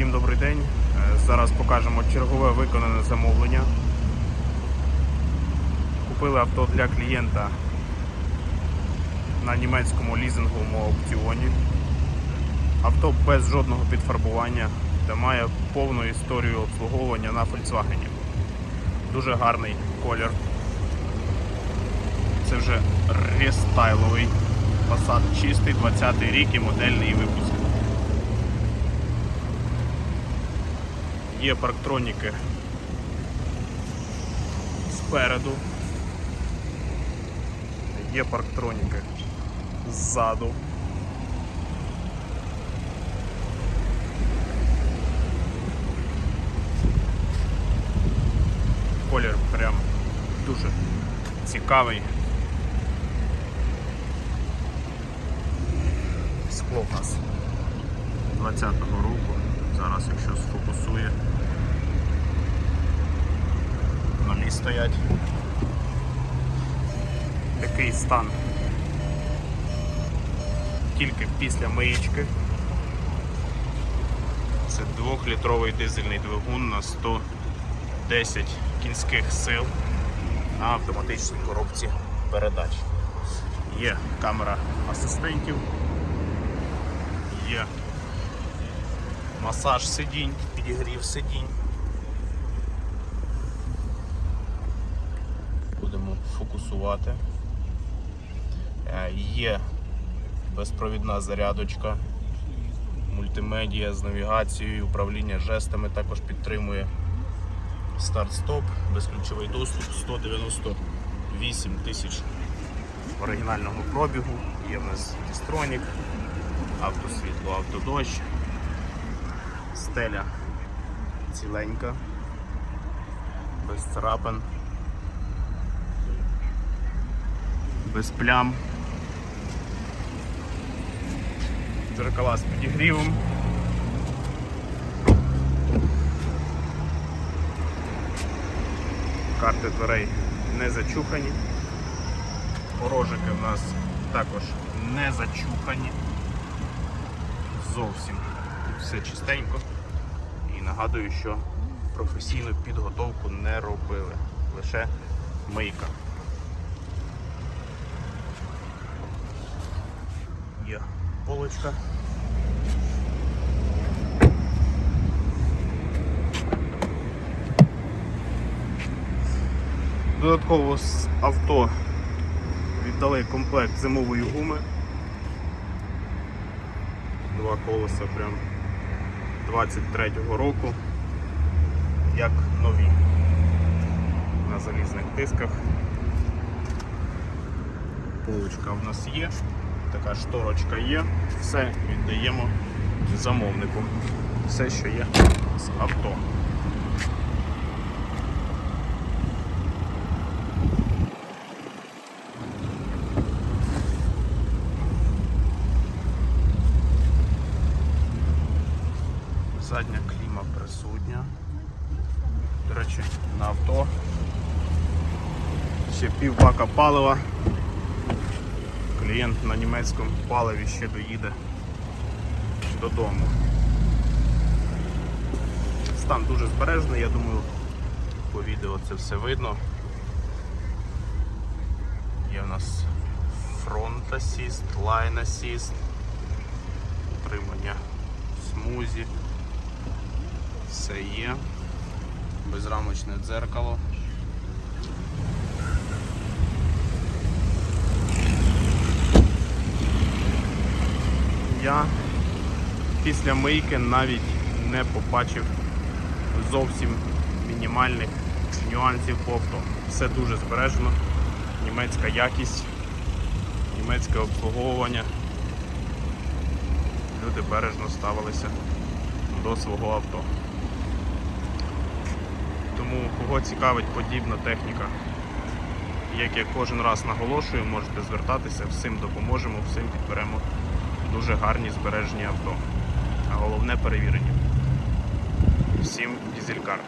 Всім добрий день. Е, Зараз покажемо чергове виконане замовлення. Купили авто для клієнта на німецькому лізинговому аукціоні. Авто без жодного підфарбування та має повну історію обслуговування на Volkswagen. Дуже гарний колір. Це вже рестайловий Passat чистий 20-й рік і модельний випуск. Є парктроніки спереду. Є парктроніки ззаду. Колір прям дуже цікавий. Скло в нас 20-го року. Зараз, якщо сфокусує, нові стоять. Такий стан тільки після миєчки. Це 2-літровий дизельний двигун на 110 кінських сил на автоматичній коробці передач. Є камера асистентів, є масаж сидінь, підігрів сидінь. Будемо фокусувати. Е, Є безпровідна зарядочка, мультимедіа з навігацією, управління жестами також підтримує старт-стоп, безключовий доступ 198 тисяч оригінального пробігу. Є в нас дістронік, автосвітло, автодощ, стеля ціленька, без царапин, без плям. Дзеркала з підігрівом. Карти дверей не зачухані. Порожики в нас також не зачухані. Зовсім все чистенько. І нагадую, що професійну підготовку не робили. Лише мийка. Є полочка. Додатково з авто віддали комплект зимової гуми. Два колеса прям 23-го року, як нові на залізних дисках. Полочка в нас є, така шторочка є, все віддаємо замовнику. Все, що є з авто. Задня кліма присутня. До речі, на авто. Ще пів бака палива. Клієнт на німецькому паливі ще доїде додому. Стан дуже збережений, я думаю, по відео це все видно. Є в нас фронт асіст, лайн асіст, утримання смузі. Все є. Безрамочне дзеркало. Я після мийки навіть не побачив зовсім мінімальних нюансів авто. Все дуже збережено. Німецька якість, німецьке обслуговування. Люди бережно ставилися до свого авто. Тому кого цікавить подібна техніка, як я кожен раз наголошую, можете звертатися, всім допоможемо, всім підберемо дуже гарні збережені авто. А головне перевірені. Всім дізелькар.